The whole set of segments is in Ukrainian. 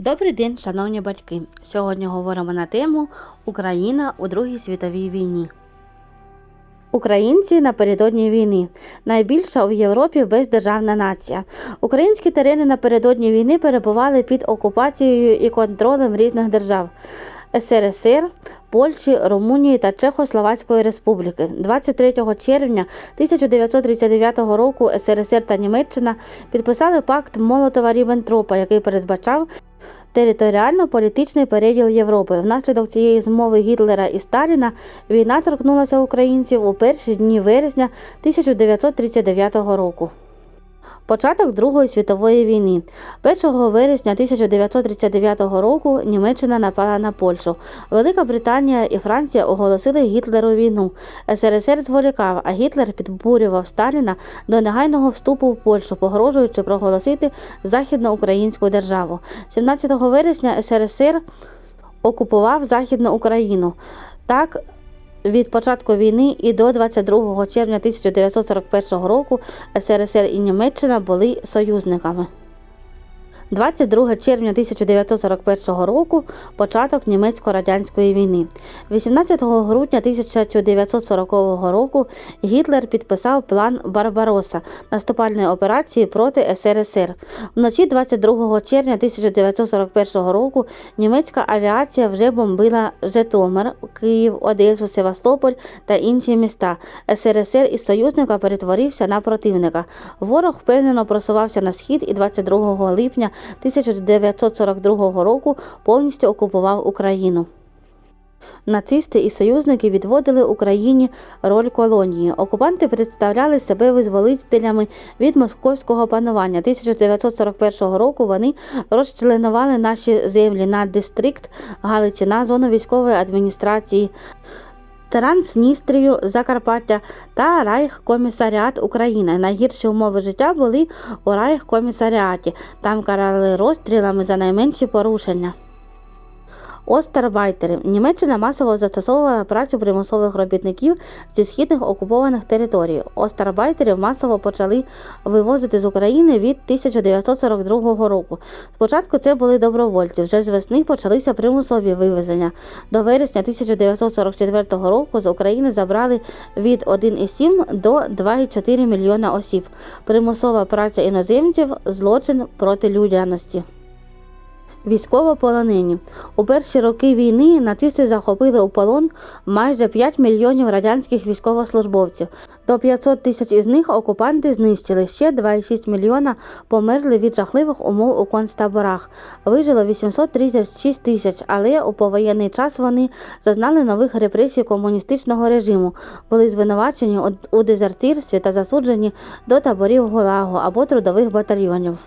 Добрий день, шановні батьки! Сьогодні говоримо на тему Україна у Другій світовій війні. Українці напередодні війни найбільша у Європі бездержавна нація. Українські терени напередодні війни перебували під окупацією і контролем різних держав СРСР, Польщі, Румунії та Чехословацької Республіки. 23 червня 1939 року СРСР та Німеччина підписали пакт Молотова-Ріббентропа, який передбачав територіально-політичний переділ Європи. Внаслідок цієї змови Гітлера і Сталіна війна торкнулася українців у перші дні вересня 1939 року. Початок Другої світової війни. 1 вересня 1939 року Німеччина напала на Польщу. Велика Британія і Франція оголосили Гітлеру війну. СРСР зволікав, а Гітлер підбурював Сталіна до негайного вступу в Польщу, погрожуючи проголосити Західноукраїнську державу. 17 вересня СРСР окупував Західну Україну. Так, від початку війни і до 22 червня 1941 року СРСР і Німеччина були союзниками. 22 червня 1941 року початок німецько-радянської війни. 18 грудня 1940 року Гітлер підписав план Барбароса наступальної операції проти СРСР. Вночі 22 червня 1941 року німецька авіація вже бомбила Житомир, Київ, Одесу, Севастополь та інші міста. СРСР із союзника перетворився на противника. Ворог впевнено просувався на схід і 22 липня 1942 року повністю окупував Україну. Нацисти і союзники відводили Україні роль колонії. Окупанти представляли себе визволителями від московського панування. 1941 року вони розчленували наші землі на дистрикт Галичина, зону військової адміністрації. Трансністрію, Закарпаття та Райхкомісаріат України. Найгірші умови життя були у Райхкомісаріаті. Там карали розстрілами за найменші порушення. Остарбайтери. Німеччина масово застосовувала працю примусових робітників зі східних окупованих територій. Остарбайтерів масово почали вивозити з України від 1942 року. Спочатку це були добровольці. Вже з весни почалися примусові вивезення. До вересня 1944 року з України забрали від 1,7 до 2,4 мільйона осіб. Примусова праця іноземців злочин проти людяності. Військовополонені у перші роки війни нацисти захопили у полон майже 5 мільйонів радянських військовослужбовців. До 500 тисяч із них окупанти знищили. Ще 2,6 мільйона померли від жахливих умов у концтаборах. Вижило 836 тисяч, але у повоєнний час вони зазнали нових репресій комуністичного режиму, були звинувачені у дезертирстві та засуджені до таборів Гулагу або трудових батальйонів.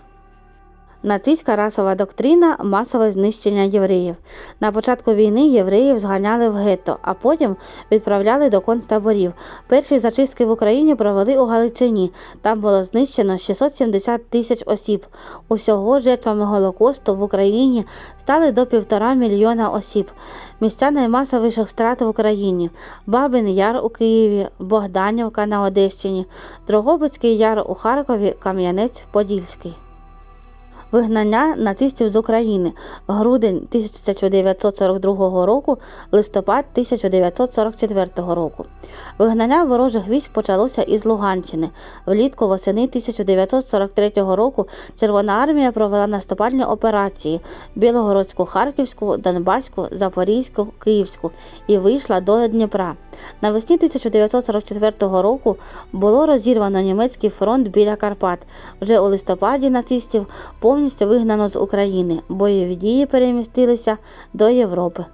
Нацистська расова доктрина масове знищення євреїв. На початку війни євреїв зганяли в гетто, а потім відправляли до концтаборів. Перші зачистки в Україні провели у Галичині. Там було знищено 670 тисяч осіб. Усього жертвами Голокосту в Україні стали до півтора мільйона осіб. Місця наймасовіших страт в Україні: Бабин Яр у Києві, Богданівка на Одещині, Дрогобицький Яр у Харкові, Кам'янець Подільський. Вигнання нацистів з України грудень 1942 року, листопад 1944 року. Вигнання ворожих військ почалося із Луганщини. Влітку восени 1943 року Червона армія провела наступальні операції Білогородську, Харківську, Донбаську, Запорізьку, Київську і вийшла до Дніпра. Навесні 1944 року було розірвано німецький фронт біля Карпат. Вже у листопаді нацистів повністю вигнано з України. Бойові дії перемістилися до Європи.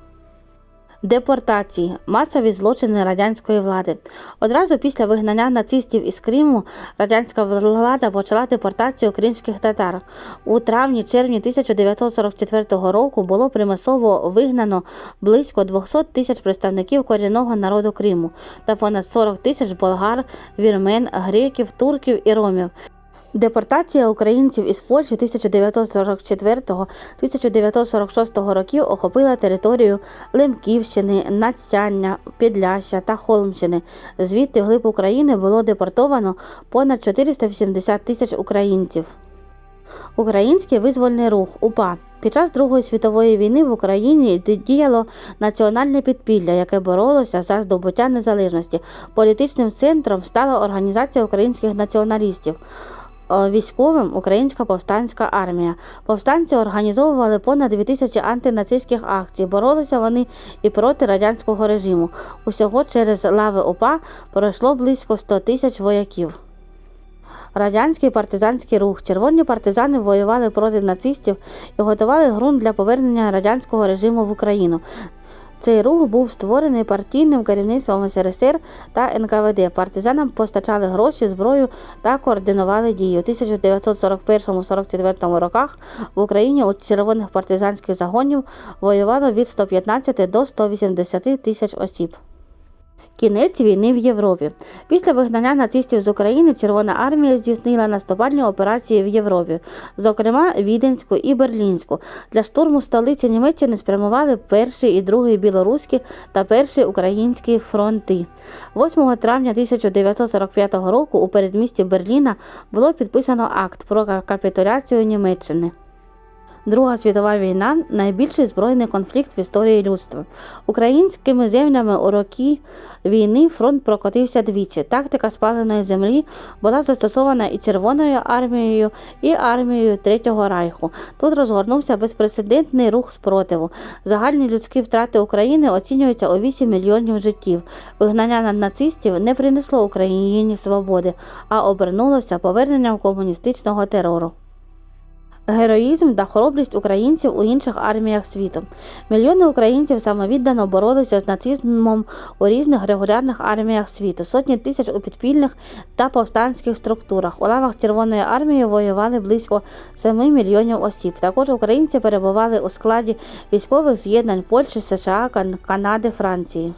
Депортації масові злочини радянської влади. Одразу після вигнання нацистів із Криму радянська влада почала депортацію кримських татар. У травні-червні 1944 року було примусово вигнано близько 200 тисяч представників корінного народу Криму та понад 40 тисяч болгар, вірмен, греків, турків і ромів. Депортація українців із Польщі 1944-1946 років охопила територію Лемківщини, Надсяння, Підляща та Холмщини. Звідти вглиб України було депортовано понад 480 тисяч українців. Український визвольний рух УПА. Під час Другої світової війни в Україні діяло національне підпілля, яке боролося за здобуття незалежності. Політичним центром стала організація українських націоналістів. Е, Військовим Українська повстанська армія. Повстанці організовували понад 2000 антинацистських акцій. Боролися вони і проти радянського режиму. Усього через лави ОПА пройшло близько 100 тисяч вояків. Радянський партизанський рух. Червоні партизани воювали проти нацистів і готували ґрунт для повернення радянського режиму в Україну. Цей рух був створений партійним керівництвом СРСР та НКВД. Партизанам постачали гроші, зброю та координували дії. У 1941-44 роках в Україні у червоних партизанських загонів воювало від 115 до 180 тисяч осіб. Кінець війни в Європі. Після вигнання нацистів з України Червона армія здійснила наступальні операції в Європі, зокрема Віденську і Берлінську. Для штурму столиці Німеччини спрямували перший і другий білоруські та перший українські фронти. 8 травня 1945 року у передмісті Берліна було підписано акт про капітуляцію Німеччини. Друга світова війна найбільший збройний конфлікт в історії людства. Українськими землями у роки війни фронт прокотився двічі. Тактика спаленої землі була застосована і Червоною армією, і армією Третього Райху. Тут розгорнувся безпрецедентний рух спротиву. Загальні людські втрати України оцінюються у 8 мільйонів життів. Вигнання на- нацистів не принесло Україні свободи, а обернулося поверненням комуністичного терору. Героїзм та хоробрість українців у інших арміях світу. Мільйони українців самовіддано боролися з нацизмом у різних регулярних арміях світу. Сотні тисяч у підпільних та повстанських структурах. У лавах Червоної армії воювали близько 7 мільйонів осіб. Також українці перебували у складі військових з'єднань Польщі, США, Канади, Франції.